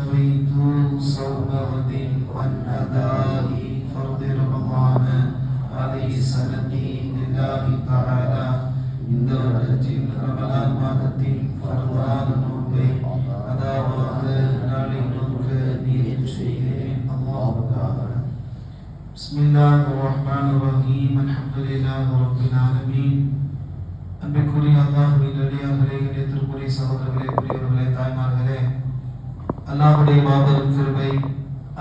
نويت صوم غد والنداء فرض رمضان هذه سنتي لله تعالى இந்த வருடத்தில் ரமலான் மாதத்தில் ஃபர்தான நோன்பை அதாவது நாளை நோக்க நீர் செய்கிறேன் அல்லாஹுக்காக بسم الله الرحمن الرحيم الحمد لله رب العالمين அல்லாஹுடைய மாபெரும் கிருபை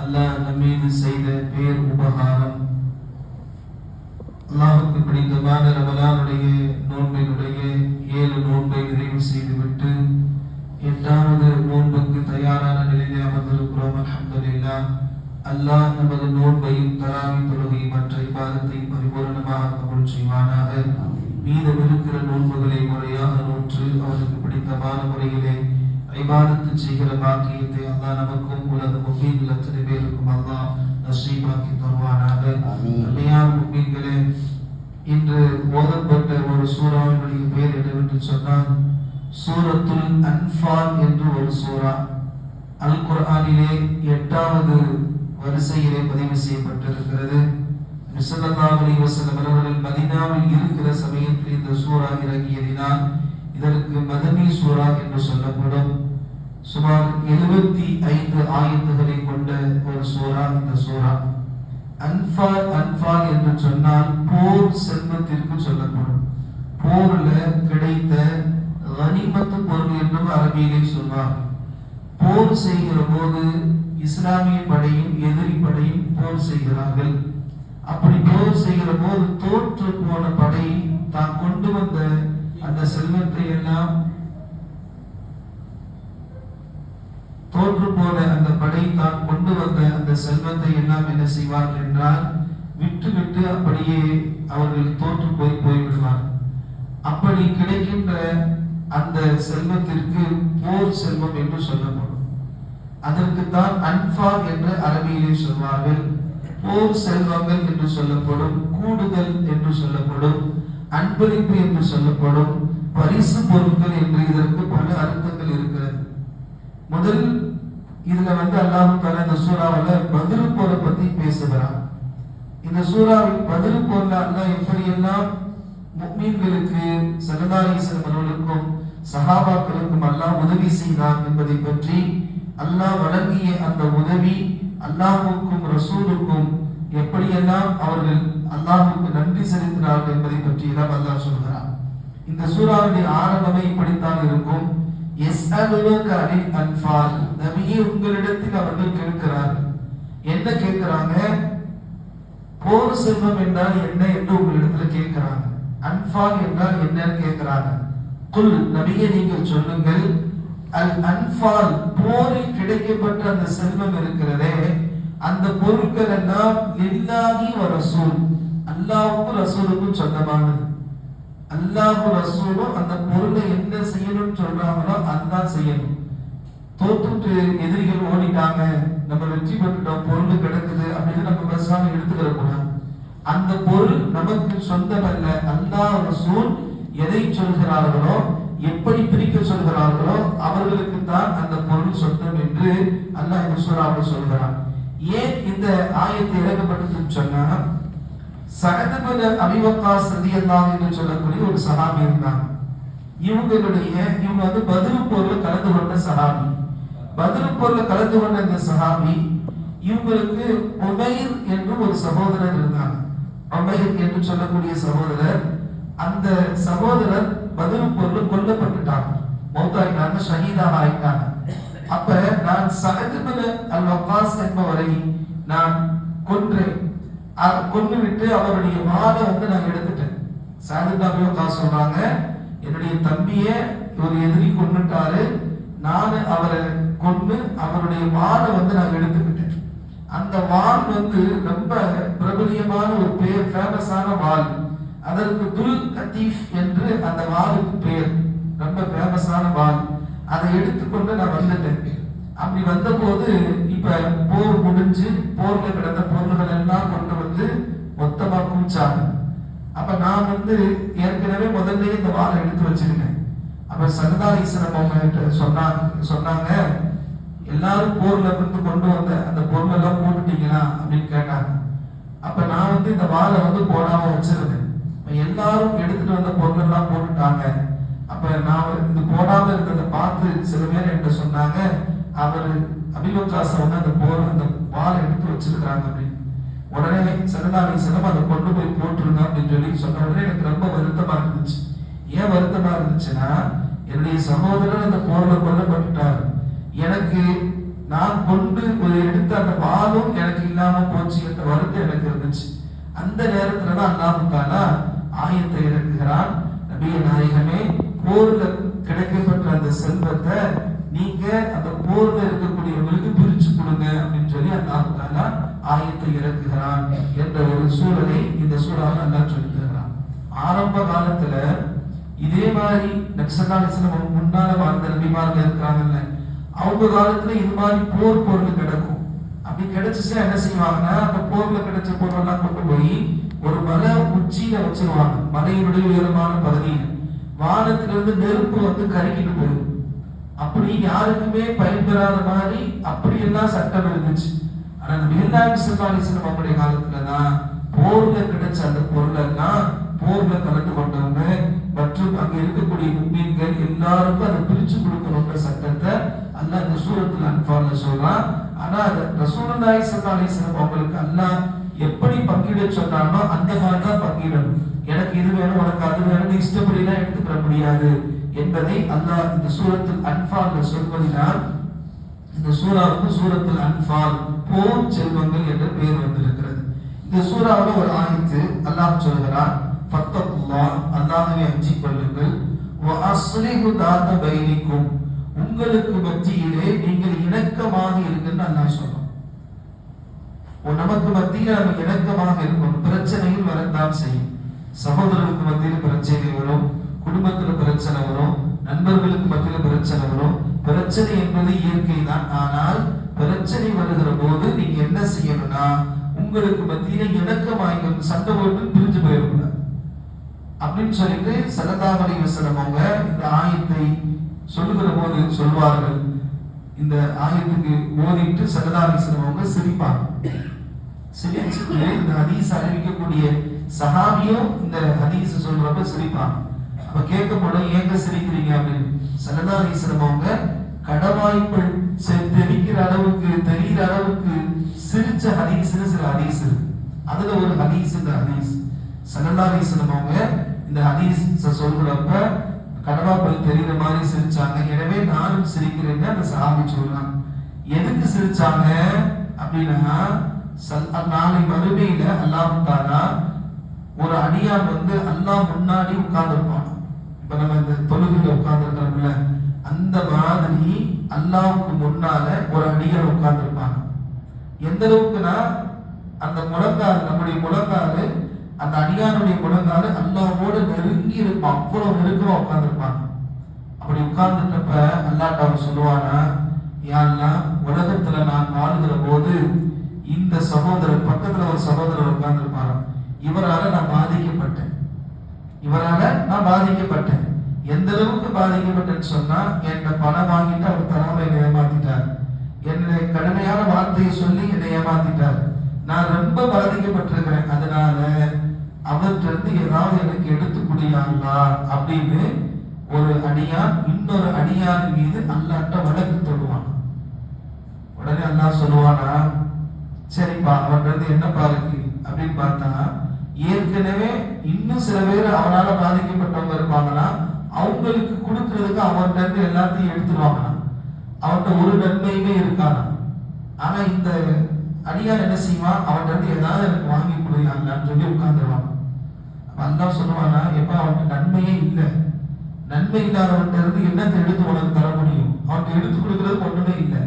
அல்லாஹ் நம்மீது செய்த பேர் உபகாரம். அல்லாஹுக்கு பிடித்தமான ரமலானுடைய நோன்பினுடைய ஏழு நோன்பை நிறைவு செய்துவிட்டு எட்டாவது நோன்புக்கு தயாரான நிலையிலே அமர்ந்திருக்கிறோம். அலமதுல்லா அல்லாஹ் நமது நோன்பையும் தராமி தொழுகையும் மற்ற இபாதத்தை பரிபூரணமாக கபுள் செய்வானாக. மீதம் இருக்கிற நோன்புகளை முறையாக ஐபாதத்து செய்கிற பாக்கியத்தை அல்லாஹ் நமக்கும் உலக முப்பீன்கள் அத்தனை பேருக்கும் அல்லாஹ் நசீபாக்கி தருவானாக. அன்னையார் முப்பீன்களே இன்று ஓதப்பட்ட ஒரு சூறாவினுடைய பெயர் என்னவென்று சொன்னால் சூரத்துல் அன்ஃபால் என்று ஒரு சூரா அல் குர்ஆனிலே எட்டாவது வரிசையிலே பதிவு செய்யப்பட்டிருக்கிறது. ஸல்லல்லாஹு அலைஹி வஸல்லம் அவர்கள் மதீனாவில் இருக்கிற சமயத்தில் இந்த சூரா இறங்கியதினால் இதற்கு மதனி சூரா என்று சொல்லப்படும். சுமார் எழுபத்தி ஐந்து ஆயத்துகளை கொண்ட ஒரு சூரா இந்த சூறா. அன்பால் அன்பால் என்று சொன்னால் போர் செல்வத்திற்கு சொல்லப்படும். போர்ல கிடைத்த கனிமத்து பொருள் என்றும் அரபியிலே சொல்வார். போர் செய்கிற போது இஸ்லாமிய படையும் எதிரி படையும் போர் செய்கிறார்கள். அப்படி போர் செய்கிற போது தோற்று போன படை தான் கொண்டு வந்த அந்த செல்வத்தை எல்லாம் தோற்று போன அந்த தான் கொண்டு வந்த அந்த செல்வத்தை எல்லாம் என்ன செய்வார்கள் என்றால் விட்டு விட்டு அப்படியே அவர்கள் தோற்று போய் போய்விடுவார் அப்படி கிடைக்கின்ற அந்த செல்வத்திற்கு போர் செல்வம் என்று சொல்லப்படும். அதற்கு தான் அன்பால் என்று அரபியிலே சொல்வார்கள். போர் செல்வங்கள் என்று சொல்லப்படும் கூடுதல் என்று சொல்லப்படும் அன்பளிப்பு என்று சொல்லப்படும் பரிசு பொருட்கள் என்று இதற்கு பல அர்த்தங்கள் இருக்கிறது. முதல் இதுல வந்து அல்லாஹு தாலா இந்த சூறாவில பதில் போரை பத்தி பேசுகிறான். இந்த சூறாவில் பதில் போர்ல அல்லாஹ் எப்படியெல்லாம் முக்மீன்களுக்கு சல்லல்லாஹு அவர்களுக்கும் சஹாபாக்களுக்கும் அல்லாஹ் உதவி செய்தான் என்பதை பற்றி அல்லாஹ் வழங்கிய அந்த உதவி அல்லாஹுக்கும் ரசூலுக்கும் எப்படியெல்லாம் அவர்கள் அல்லாஹுக்கு நன்றி செலுத்தினார்கள் என்பதை பற்றி எல்லாம் அல்லாஹ் சொல்கிறான். இந்த சூறாவுடைய ஆரம்பமே இப்படித்தான் இருக்கும். நபியே உங்களிடத்தில் அவர்கள் கேட்கிறார்கள் என்ன கேட்கிறாங்க? போர் செல்வம் என்றால் என்ன என்று உங்களிடத்துல கேட்கிறாங்க. அன்பால் என்றால் என்னன்னு கேட்கிறாங்க. குல் நபியே நீங்கள் சொல்லுங்கள். அல் அன்பால் போரில் கிடைக்கப்பட்ட அந்த செல்வம் இருக்கிறதே அந்த பொருட்கள் எல்லாம் லில்லாகி வ ரசூல். அல்லாஹ்வுக்கும் ரசூலுக்கும் சொந்தமானது. அல்லாஹு ரசூலும் அந்த பொருளை என்ன செய்யணும்னு சொல்றாங்களோ அதுதான் செய்யணும். தோத்துட்டு எதிரிகள் ஓடிட்டாங்க நம்ம வெற்றி பெற்றுட்டோம் பொருள் கிடக்குது அப்படின்னு நம்ம பேசாம எடுத்துக்கிற கூடாது. அந்த பொருள் நமக்கு சொந்தமல்ல அல்லாஹ் ரசூல் எதை சொல்கிறார்களோ எப்படி பிரிக்க சொல்கிறார்களோ அவர்களுக்கு தான் அந்த பொருள் சொந்தம் என்று அல்லாஹ் இந்த சொல்கிறான் ஏன் இந்த ஆயத்தை இறக்கப்பட்டதுன்னு சொன்னா சகதபன அபிவக்கா ரதியல்லாஹு என்று சொல்லக்கூடிய ஒரு சஹாபி இருந்தாங்க. இவங்களுடைய இவங்க வந்து பதில் போர்ல கலந்து கொண்ட சஹாபி பதில் போர்ல கலந்து கொண்ட இந்த சஹாபி இவங்களுக்கு உமைர் என்று ஒரு சகோதரர் இருந்தாங்க. உமைர் என்று சொல்லக்கூடிய சகோதரர் அந்த சகோதரர் பதில் போர்ல கொல்லப்பட்டுட்டாங்க. மௌத்தாயிட்டாங்க ஷஹீதாக ஆயிட்டாங்க. அப்ப நான் சகதுபன அல் வக்காஸ் என்பவரை நான் கொன்றேன். கொண்டு விட்டு அவருடைய வாளை வந்து நான் எடுத்துட்டேன். சாதுதாபியோ காசு சொல்றாங்க என்னுடைய தம்பிய ஒரு எதிரி கொண்டுட்டாரு. நான் அவரை கொண்டு அவருடைய வாளை வந்து நான் எடுத்துக்கிட்டேன். அந்த வால் வந்து ரொம்ப பிரபலியமான ஒரு பேர் ஃபேமஸான வால் அதற்கு துல் கத்தீஃப் என்று அந்த வாலுக்கு பேர். ரொம்ப ஃபேமஸான வாள் அதை எடுத்துக்கொண்டு நான் வந்துட்டேன். அப்படி வந்தபோது இப்ப போர் முடிஞ்சு போர்ல கிடந்த பொருள்கள் எல்லாம் கொண்டு வந்து மொத்தமா குவிச்சாங்க அப்ப நான் வந்து ஏற்கனவே முதல்லயே இந்த வாழை எடுத்து வச்சிருக்கேன் அப்ப சரதாரீஸ்வரம் அவங்க சொன்னாங்க சொன்னாங்க எல்லாரும் போர்ல இருந்து கொண்டு வந்த அந்த பொருள் எல்லாம் போட்டுட்டீங்களா? அப்படின்னு கேட்டாங்க. அப்ப நான் வந்து இந்த வாழை வந்து போடாம வச்சிருந்தேன். எல்லாரும் எடுத்துட்டு வந்த பொருள் எல்லாம் போட்டுட்டாங்க. அப்ப நான் இது போடாம இருந்ததை பார்த்து சில பேர் என்கிட்ட சொன்னாங்க அவர் அபிமன்ராச வந்து அந்த போர் அந்த வாழை எடுத்து வச்சிருக்கிறாங்க அப்படின்னு. உடனே சரதாரி சிலம் அதை கொண்டு போய் போட்டுருங்க அப்படின்னு சொல்லி சொன்ன உடனே எனக்கு ரொம்ப வருத்தமா இருந்துச்சு. ஏன் வருத்தமா இருந்துச்சுன்னா என்னுடைய சகோதரர் அந்த போர்ல கொல்லப்பட்டுட்டார். எனக்கு நான் கொண்டு ஒரு எடுத்த அந்த வாளும் எனக்கு இல்லாம போச்சு என்ற வருத்தம் எனக்கு இருந்துச்சு. அந்த நேரத்துல தான் அல்லாஹ் ஆயத்தை இறக்குகிறான். நபிய நாயகமே போர்ல கிடைக்கப்பட்ட அந்த செல்வத்தை நீங்க அந்த போர்ல இருக்கக்கூடியவங்களுக்கு பிரிச்சு கொடுங்க அப்படின்னு சொல்லி அல்லாஹ் தாலா ஆயத்தை இறக்குகிறான் என்ற ஒரு சூழலை இந்த சூழலாக நல்லா சொல்லி தருகிறான் ஆரம்ப காலத்துல இதே மாதிரி நக்சலாலிசனம் முன்னால வாழ்ந்த நபிமார்கள் இருக்கிறாங்கல்ல அவங்க காலத்துல இது மாதிரி போர் பொருள் கிடக்கும். அப்படி கிடைச்சிச்சுன்னா என்ன செய்வாங்கன்னா அந்த போர்ல கிடைச்ச பொருள் எல்லாம் கொண்டு போய் ஒரு மலை உச்சியில வச்சிருவாங்க. மலையினுடைய உயரமான பகுதியில். வானத்திலிருந்து நெருப்பு வந்து கருக்கிட்டு போயிடும். அப்படி யாருக்குமே பயன்பெறாத மாதிரி அப்படி எல்லாம் சட்டம் இருந்துச்சு. ஆனா அந்த மீர்நாயக் சிறுபாலிசனம் அவங்களுடைய காலத்துலதான் போர்ல கிடைச்ச அந்த பொருள் எல்லாம் போர்ல கலந்து கொண்டவங்க மற்றும் அங்க இருக்கக்கூடிய மும்மீன்கள் எல்லாருக்கும் அதை பிரிச்சு கொடுக்கணுன்ற சட்டத்தை அல்ல இந்த சூரத்தில் அன்பால சொல்றான். ஆனா அது ரசூலாய் ஸல்லல்லாஹு அவங்களுக்கு அண்ணா எப்படி பங்கிட சொன்னானோ அந்த மாதிரி தான் பங்கிடணும். எனக்கு இது வேணும் உனக்கு அது வேணும் இஷ்டப்படி எல்லாம் எடுத்துக்கிற முடியாது என்பதை அல்லாஹ் இந்த சூரத்தில் அன்பால்ல சொல்வதினால் இந்த சூறாவுக்கு சூரத்தில் அன்பால் போர் செல்வங்கள் என்ற பெயர் வந்திருக்கிறது. இந்த சூறாவில் ஒரு ஆயத்து அல்லாஹ் சொல்கிறான் பத்தகுல்லா அல்லாஹ்வை அஞ்சிக் கொள்ளுங்கள் பைனிக்கும். உங்களுக்கு மத்தியிலே நீங்கள் இணக்கமாக இருங்கன்னு அல்லாஹ் சொன்னோம் நமக்கு மத்தியில நம்ம இணக்கமாக இருக்கும் பிரச்சனையும் வரத்தான் செய்யும். சகோதரர்களுக்கு மத்தியில் பிரச்சனை வரும். குடும்பத்துல பிரச்சனை வரும். நண்பர்களுக்கு மத்தியில் பிரச்சனை வரும். பிரச்சனை என்பது இயற்கை தான் ஆனால் பிரச்சனை வருகிற போது நீங்க என்ன செய்யணும்னா உங்களுக்கு மத்தியில இணக்கமாக சண்டை போட்டு பிரிஞ்சு போயிடக்கூடாது. அப்படின்னு சொல்லிட்டு சலதாமணி வசனம் அவங்க இந்த ஆயத்தை சொல்லுகிற போது சொல்வார்கள். இந்த ஆயத்துக்கு ஓதிட்டு சலதாமணி அவங்க சிரிப்பாங்க. சிரிச்சுட்டு இந்த ஹதீஸ் அறிவிக்கக்கூடிய சஹாபியும் இந்த ஹதீஸ் சொல்றப்ப சிரிப்பாங்க. அப்ப கேட்கப்படும் ஏங்க சிரிக்கிறீங்க அப்படின்னு? சலதாமணி அவங்க கடவாய்ப்பு தெரிக்கிற அளவுக்கு தெரிகிற அளவுக்கு சிரிச்ச ஹதீஸ்னு சில ஹதீஸ் அதுல ஒரு ஹதீஸ் இந்த ஹதீஸ். சல்லல்லாஹு அவங்க இந்த ஹதீஸ் சொல்றப்ப கடவாப்பல் தெரிகிற மாதிரி சிரிச்சாங்க. எனவே நானும் சிரிக்கிறேன்னு அந்த சஹாபி சொல்றான். எதுக்கு சிரிச்சாங்க அப்படின்னா நாளை மறுமையில அல்லாஹ் தாலா ஒரு அடியான் வந்து அல்லாஹ் முன்னாடி உட்கார்ந்துருப்பான். இப்ப நம்ம இந்த தொழுகையில உட்கார்ந்துருக்கிறோம்ல அந்த மாதிரி அல்லாவுக்கு முன்னால ஒரு அடியான் உட்கார்ந்துருப்பாங்க எந்த அளவுக்குன்னா அந்த முழங்கால் நம்முடைய முழங்கால் அந்த அடியானுடைய குணத்தால அல்லாவோட நெருங்கி இருப்பான். அவ்வளவு நெருக்கமா உட்கார்ந்துருப்பான். அப்படி உட்கார்ந்துட்டப்ப அல்லாட்ட அவர் சொல்லுவானா யாருன்னா உலகத்துல நான் வாழுகிற போது இந்த சகோதரர் பக்கத்துல ஒரு சகோதரர் உட்கார்ந்துருப்பாரு இவரால நான் பாதிக்கப்பட்டேன். இவரால நான் பாதிக்கப்பட்டேன். எந்த அளவுக்கு பாதிக்கப்பட்டேன்னு சொன்னா என்கிட்ட பணம் வாங்கிட்டு அவர் தராம என்னை ஏமாத்திட்டார். என்னுடைய கடுமையான வார்த்தையை சொல்லி என்னை ஏமாத்திட்டார். நான் ரொம்ப பாதிக்கப்பட்டிருக்கிறேன். அதனால அவர்கிட்ட இருந்து ஏதாவது எனக்கு எடுத்து குடியாங்களா அப்படின்னு ஒரு அடியார் இன்னொரு அடியார் மீது அல்லாட்ட வழக்கு தொடுவான். உடனே அல்லா சொல்லுவானா சரிப்பா அவன்றது இருந்து என்னப்பா இருக்கு? அப்படின்னு பார்த்தா ஏற்கனவே இன்னும் சில பேர் அவனால பாதிக்கப்பட்டவங்க இருப்பாங்கன்னா அவங்களுக்கு கொடுக்கறதுக்கு அவன்கிட்ட இருந்து எல்லாத்தையும் எடுத்துருவாங்களாம் அவன்கிட்ட ஒரு நன்மையுமே இருக்கானா ஆனா இந்த அடியார் என்ன செய்வான்? அவன்கிட்ட இருந்து ஏதாவது எனக்கு வாங்கி கொடுக்காங்களான்னு சொல்லி உட்காந்துருவான் அல்லா சொல்லுவானா எப்ப அவனுக்கு நன்மையே இல்லை. நன்மை இல்லாதவன்கிட்ட இருந்து என்னத்தை எடுத்து உனக்கு தர முடியும்? அவனுக்கு எடுத்து கொடுக்கறது ஒண்ணுமே இல்லை.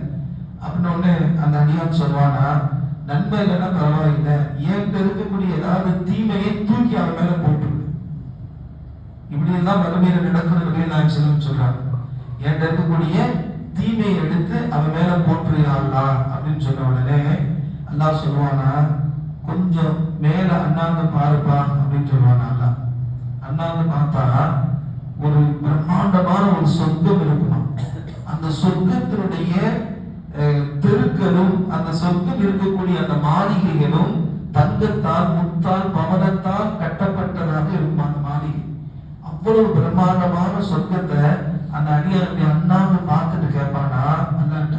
அப்படின்னு உடனே அந்த அடியான் சொல்லுவானா நன்மை இல்லைன்னா பரவாயில்லை. என்கிட்ட இருக்கக்கூடிய ஏதாவது தீமையை தூக்கி அவன் மேல போட்டுரு. இப்படி எல்லாம் வறுமையில நடக்கிறது நான் சொல்லும் சொல்றாங்க என்கிட்ட இருக்கக்கூடிய தீமையை எடுத்து அவன் மேல போட்டுறியாங்களா அப்படின்னு சொன்ன உடனே அல்லா சொல்லுவானா கொஞ்சம் மேல அண்ணாந்து பாருப்பா. அப்படின்னு சொல்லுவானா அல்லாஹ் அண்ணாந்து பார்த்தா ஒரு பிரம்மாண்டமான ஒரு சொர்க்கம் இருக்குமா? அந்த சொர்க்கத்தினுடைய அந்த சொர்க்கம் இருக்கக்கூடிய அந்த மாளிகைகளும் தங்கத்தால் முத்தால் பவனத்தால் கட்டப்பட்டதாக இருக்கும் அந்த மாளிகை? அவ்வளவு பிரம்மாண்டமான சொர்க்கத்தை அந்த அடியாருடைய அண்ணாவை பார்த்துட்டு கேட்பானா அண்ணாட்ட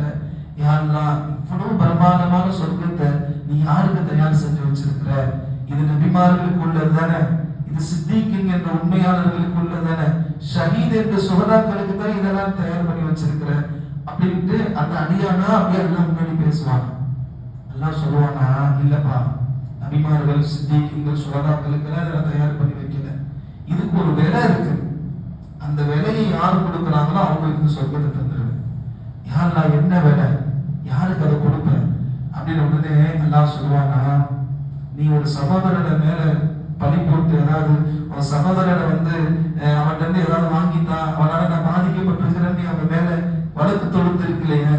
யாருலாம் இவ்வளவு பிரம்மாண்டமான சொர்க்கத்தை நீ யாருக்கு தயார் செஞ்சு வச்சிருக்கிற? இது நபிமார்களுக்கு உள்ளது தானே? இது சித்திக்கிங் என்ற உண்மையாளர்களுக்கு உள்ளது தானே? ஷஹீத் என்ற சுகதாக்களுக்கு தான் இதெல்லாம் தயார் பண்ணி வச்சிருக்கிற. அப்படின்ட்டு அந்த அடியானா அப்படியே எல்லாம் முன்னாடி பேசுவாங்க. எல்லாம் சொல்லுவானா? இல்லப்பா. நபிமார்கள் சித்திக்கிங்கள் சுகதாக்களுக்கு எல்லாம் இதெல்லாம் தயார் பண்ணி வைக்கல. இதுக்கு ஒரு விலை இருக்கு. அந்த விலையை யார் கொடுக்குறாங்களோ அவங்களுக்கு சொர்க்கத்தை தந்துடுவேன் யார் நான் என்ன விலை? யாருக்கு அதை கொடுப்பேன் அப்படின்னு உடனே எல்லாம் சொல்லுவாங்க நீ ஒரு சகோதரனை மேல பழி போட்டு அதாவது ஒரு சகோதரனை வந்து அவன்கிட்ட இருந்து ஏதாவது வாங்கித்தா அவனால நான் பாதிக்கப்பட்டிருக்கிறேன் நீ அவன் மேல வழக்கு தொடுத்து இருக்கலையே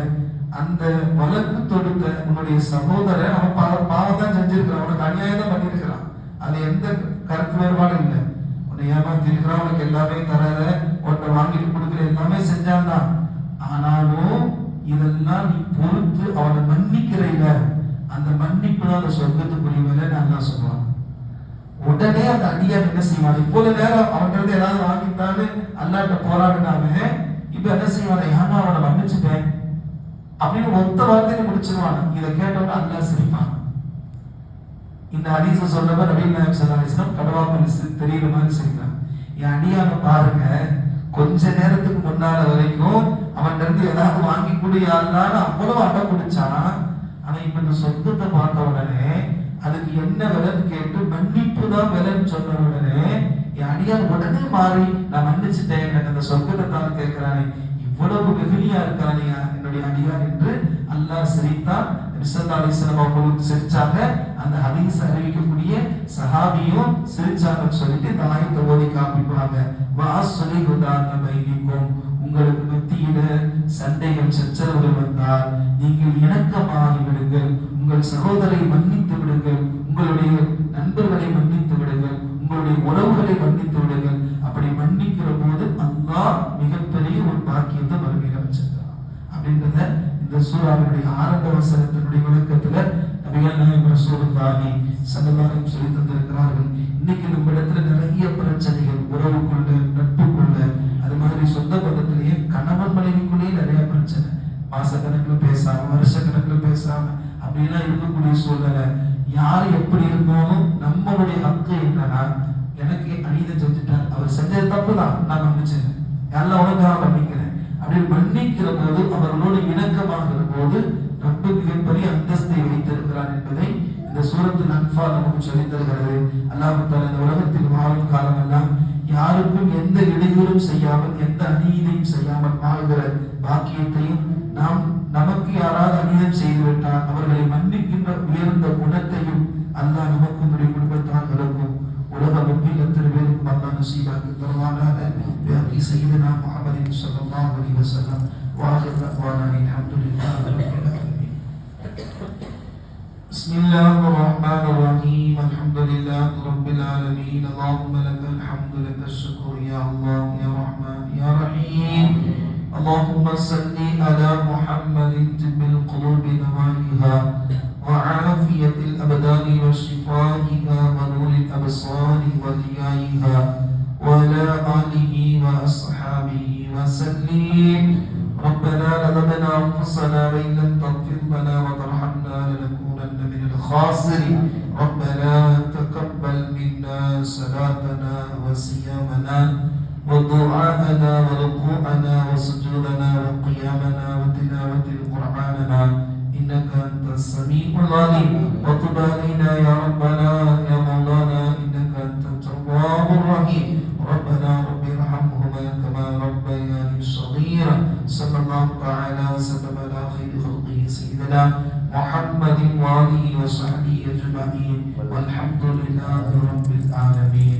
அந்த வழக்கு தொடுத்த உன்னுடைய சகோதரன் அவன் பாவ பாவம் தான் செஞ்சிருக்கிறான். அவனுக்கு அநியாயம் தான் பண்ணியிருக்கிறான். அது எந்த கருத்து வேறுபாடும் இல்லை. உன்னை ஏமாத்திருக்கிறான் உனக்கு எல்லாமே தராத உன்னை வாங்கிட்டு கொடுக்குற எல்லாமே செஞ்சான் தான் ஆனாலும் இதெல்லாம் நீ பொறுத்து அவனை மன்னிக்கிறீல அந்த மன்னிப்பு தான் அந்த சொர்க்கத்துக்குரிய வேலை நல்லா சொல்லுவான். உடனே அந்த அடியார் என்ன செய்வான்? இப்போது நேரம் அவன்கிட்ட இருந்து ஏதாவது வாங்கிட்டாலும் அல்லாட்ட போராடினாலே இப்ப என்ன செய்வான்? ஏன்னா அவனை மன்னிச்சுட்டேன். அப்படின்னு ஒத்த வார்த்தையில முடிச்சிருவான். இதை கேட்டவன அல்லா சிரிப்பான். இந்த ஹதீஸ சொல்றப்ப நபீல் நாயக் ஸல்லல்லாஹு கடவா வஸல்லம் தெரியுற மாதிரி செய்யலாம் என் அடியான பாருங்க. கொஞ்ச நேரத்துக்கு முன்னால வரைக்கும் அவன் இருந்து ஏதாவது வாங்கி கொடு அவ்வளவு அடம் பிடிச்சான். இப்ப இந்த சொர்க்கத்தை பார்த்த உடனே அதுக்கு என்ன விலைன்னு கேட்டு மன்னிப்பு தான் விலைன்னு சொன்ன உடனே என் அடியார் உடனே மாறி நான் மன்னிச்சுட்டேன் எனக்கு அந்த சொர்க்கத்தை தான் கேட்கிறானே. இவ்வளவு வெகுளியா இருக்கானே என்னுடைய அடியார் என்று அல்லாஹ் சிரித்தான் நபிசல்லா அலிஸ்லாம் அவங்களுக்கு சிரிச்சாங்க. அந்த ஹதீஸ் அறிவிக்கக்கூடிய சஹாபியும் சிரிச்சாங்கன்னு சொல்லிட்டு இந்த ஆயத்தை ஓதி காமிப்பாங்க. வாசலி உதாரணம் பைனிக்கும். உங்களுக்கு சண்டைகள் சச்சரவுகள் வந்தால் நீங்கள் இணக்கமாகி விடுங்கள். உங்கள் சகோதரை மன்னித்து விடுங்கள். உங்களுடைய நண்பர்களை மன்னித்து விடுங்கள். உங்களுடைய உறவுகளை மன்னித்து விடுங்கள். அப்படி மன்னிக்கிற போது அல்லா மிகப்பெரிய ஒரு பாக்கியத்தை மறுமையில வச்சிருக்கிறான். அப்படின்றத இந்த சூறாவினுடைய ஆரம்ப வசனத்தினுடைய விளக்கத்துல நபிகள் நாயகம் ரசூலுல்லாஹி ஸல்லல்லாஹு அலைஹி சொல்லி தந்திருக்கிறார்கள். இன்னைக்கு நம்ம இடத்துல நிறைய பிரச்சனைகள். உறவுக்குள்ள மாசக்கணக்கில் பேசாம வருஷக்கணக்கில் பேசாம அப்படிலாம் இருக்கக்கூடிய சூழ்நிலை. யார் எப்படி இருந்தாலும் நம்மளுடைய ஹக்கு என்னன்னா எனக்கு அநீதம் செஞ்சுட்டார் அவர் செஞ்சது தப்பு தான் நான் மன்னிச்சேன் எல்லாம் உனக்காக மன்னிக்கிறேன்? அப்படி மன்னிக்கிற போது அவர்களோடு இணக்கமாகிற போது ரொம்ப மிகப்பெரிய அந்தஸ்தை வைத்திருக்கிறான் என்பதை இந்த சூரத்து நன்ஃபா நமக்கு சொல்லி தருகிறது. அல்லாஹ் இந்த உலகத்தில் வாழும் காலம் எல்லாம் யாருக்கும் எந்த இடையூறும் செய்யாமல் எந்த அநீதியும் செய்யாமல் வாழ்கிற பாக்கியத்தையும் நாம் நமக்கு யாராவது அநீதம் செய்துவிட்டால் அவர்களை மன்னிக்கின்ற உயர்ந்த குணத்தையும் அல்லாஹ் நமக்கும் நம்முடைய குடும்பத்தார்களுக்கும் உலக முக்கில் எத்தனை பேருக்கும் அல்லாஹ் நசீபாக்கி தருவானாக بحق سيدنا محمد صلى الله عليه وسلم واخر دعوانا الحمد لله رب العالمين بسم الله الرحمن الرحيم الحمد لله رب العالمين اللهم لك الحمد لك الشكر يا الله يا رحمن يا رحيم اللهم صل على محمد طب القلوب نوائها وعافية الأبدان وشفائها ونور الأبصار وضيائها وعلى آله وأصحابه وسلم. ربنا ظلمنا أنفسنا وإن لم تغفر لنا وترحمنا لنكونن من الخاسرين. ربنا تقبل منا صلاتنا وصيامنا. ودعاءنا وركوعنا وسجودنا وقيامنا وتلاوة قرآننا إنك أنت السميع العليم. وتب علينا يا ربنا يا مولانا. إنك أنت التواب الرحيم. ربنا رب ارحمهما كما ربياني صغيرا. صلى الله تعالى وسلم على خير خلقه سيدنا محمد وآله وصحبه أجمعين. والحمد لله رب العالمين.